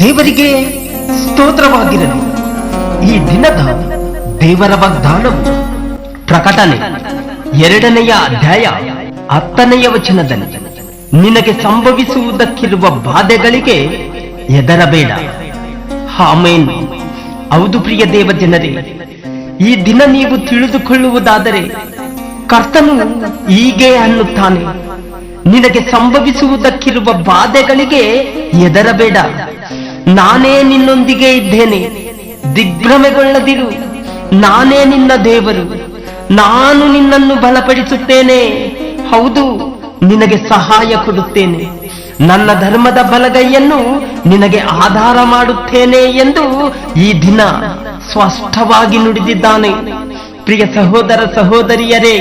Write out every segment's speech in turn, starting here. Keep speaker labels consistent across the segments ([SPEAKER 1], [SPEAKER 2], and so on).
[SPEAKER 1] ದೇವರಿಗೆ ಸ್ತೋತ್ರವಾಗಿರಲಿ. ಈ ದಿನದ ದೇವರ ವಾಗ್ದಾನವು ಪ್ರಕಟಣೆ ಎರಡನೆಯ ಅಧ್ಯಾಯ ಹತ್ತನೆಯ ವಚನದಲ್ಲಿ, ನಿನಗೆ ಸಂಭವಿಸುವುದಕ್ಕಿರುವ ಬಾಧೆಗಳಿಗೆ ಎದರಬೇಡ ಆಮೇನ್. ಹೌದು ಪ್ರಿಯ ದೇವ ಜನರೇ ಈ ದಿನ ನೀವು ತಿಳಿದುಕೊಳ್ಳುವುದಾದರೆ ಕರ್ತನು ಹೀಗೆ ಅನ್ನುತ್ತಾನೆ. ನಿನಗೆ ಸಂಭವಿಸುವುದಕ್ಕಿರುವ ಬಾಧೆಗಳಿಗೆ ಎದರಬೇಡ ನಾನೇ ನಿನ್ನೊಂದಿಗೆ ಇದ್ದೇನೆ. ದಿಗ್ಭ್ರಮೆಗೊಳ್ಳದಿರು. ನಾನೇ ನಿನ್ನ ದೇವರು. ನಾನು ನಿನ್ನನ್ನು ಬಲಪಡಿಸುತ್ತೇನೆ. ಹೌದು, ನಿನಗೆ ಸಹಾಯ ಕೊಡುತ್ತೇನೆ. ನನ್ನ ಧರ್ಮದ ಬಲಗೈಯನ್ನು ನಿನಗೆ ಆಧಾರ ಮಾಡುತ್ತೇನೆ ಎಂದು ಈ ದಿನ ಸ್ಪಷ್ಟವಾಗಿ ನುಡಿದಿದ್ದಾನೆ. ಪ್ರಿಯ ಸಹೋದರ ಸಹೋದರಿಯರೇ,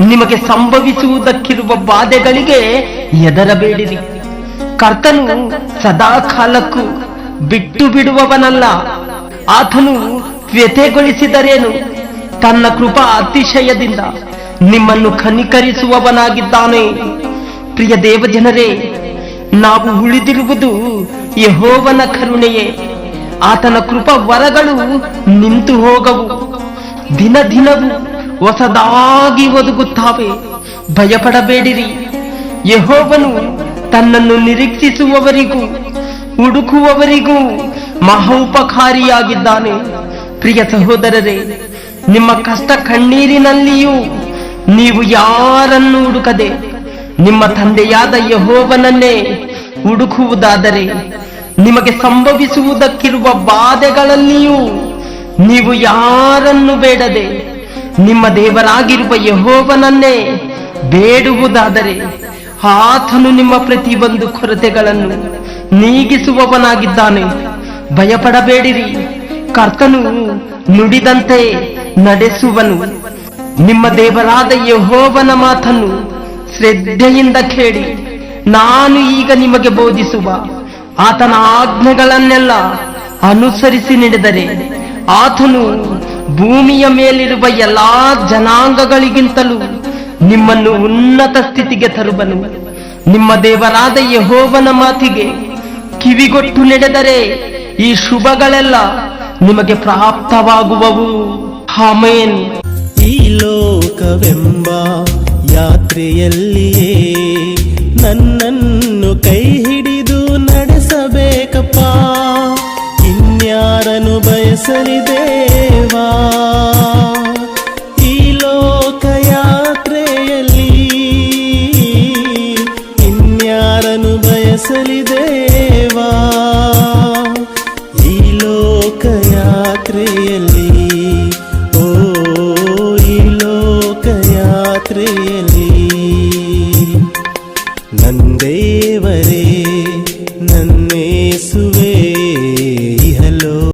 [SPEAKER 1] ನಿಮಗೆ ಸಂಭವಿಸುವುದಕ್ಕಿರುವ ಬಾಧೆಗಳಿಗೆ ಎದರಬೇಡಿರಿ. ಕರ್ತನು ಸದಾ ಕಾಲಕ್ಕೂ ಬಿಟ್ಟು ಬಿಡುವವನಲ್ಲ. ಆತನು ವ್ಯಥೆಗೊಳಿಸಿದರೇನು? ತನ್ನ ಕೃಪಾ ಅತಿಶಯದಿಂದ ನಿಮ್ಮನ್ನು ಖನಿಕರಿಸುವವನಾಗಿದ್ದಾನೆ ಪ್ರಿಯ ದೇವಜನರೇ, ನಾವು ಉಳಿದಿರುವುದು ಯಹೋವನ ಕರುಣೆಯೇ. ಆತನ ಕೃಪಾ ವರಗಳು ನಿಂತು ಹೋಗವು. ದಿನ ದಿನವೂ ಹೊಸದಾಗಿ ಒದಗುತ್ತಾವೆ. ಭಯಪಡಬೇಡಿರಿ. ಯಹೋವನು ತನ್ನನ್ನು ನಿರೀಕ್ಷಿಸುವವರಿಗೂ, ಹುಡುಕುವವರಿಗೂ ಮಹೋಪಕಾರಿಯಾಗಿದ್ದಾನೆ. ಪ್ರಿಯ ಸಹೋದರರೇ, ನಿಮ್ಮ ಕಷ್ಟ ಕಣ್ಣೀರಿನಲ್ಲಿಯೂ ನೀವು ಯಾರನ್ನು ಹುಡುಕದೆ, ನಿಮ್ಮ ತಂದೆಯಾದ ಯಹೋವನನ್ನೇ ಹುಡುಕುವುದಾದರೆ, ನಿಮಗೆ ಸಂಭವಿಸುವುದಕ್ಕಿರುವ ಬಾಧೆಗಳಲ್ಲಿಯೂ ನೀವು ಯಾರನ್ನು ಬೇಡದೆ ನಿಮ್ಮ ದೇವರಾಗಿರುವ ಯಹೋವನನ್ನೇ ಬೇಡುವುದಾದರೆ ಆತನು ನಿಮ್ಮ ಪ್ರತಿಯೊಂದು ಕೊರತೆಗಳನ್ನು ನೀಗಿಸುವವನಾಗಿದ್ದಾನೆ. ಭಯಪಡಬೇಡಿರಿ. ಕರ್ತನು ನುಡಿದಂತೆ ನಡೆಸುವನು. ನಿಮ್ಮ ದೇವರಾದ ಯಹೋವನ ಮಾತನ್ನು ಶ್ರದ್ಧೆಯಿಂದ ಕೇಳಿ ನಾನು ಈಗ ನಿಮಗೆ ಬೋಧಿಸುವ ಆತನ ಆಜ್ಞೆಗಳನ್ನೆಲ್ಲ ಅನುಸರಿಸಿ ನಡೆದರೆ ಆತನು ಭೂಮಿಯ ಮೇಲಿರುವ ಎಲ್ಲಾ ಜನಾಂಗಗಳಿಗಿಂತಲೂ ನಿಮ್ಮನ್ನು ಉನ್ನತ ಸ್ಥಿತಿಗೆ ತರುವನು. ನಿಮ್ಮ ದೇವರಾದ ಯಹೋವನ ಮಾತಿಗೆ ಕಿವಿಗೊಟ್ಟು ನಡೆದರೆ ಈ ಶುಭಗಳೆಲ್ಲ ನಿಮಗೆ ಪ್ರಾಪ್ತವಾಗುವವು. ಹಾಮೇನ್
[SPEAKER 2] ಈ ಲೋಕವೆಂಬ ಯಾತ್ರೆಯಲ್ಲಿಯೇ ನನ್ನನ್ನು ಕೈ ಹಿಡಿದು సరి ದೇವಾ ಈ ಲೋಕಯಾತ್ರೆಯಲ್ಲಿ ಇನ್ಯಾರನು ಬಯಸಲಿ ದೇವಾ ಈ ಲೋಕಯಾತ್ರೆಯಲ್ಲಿ ಓ ಈ ಲೋಕಯಾತ್ರೆಯಲ್ಲಿ ನಂದೇ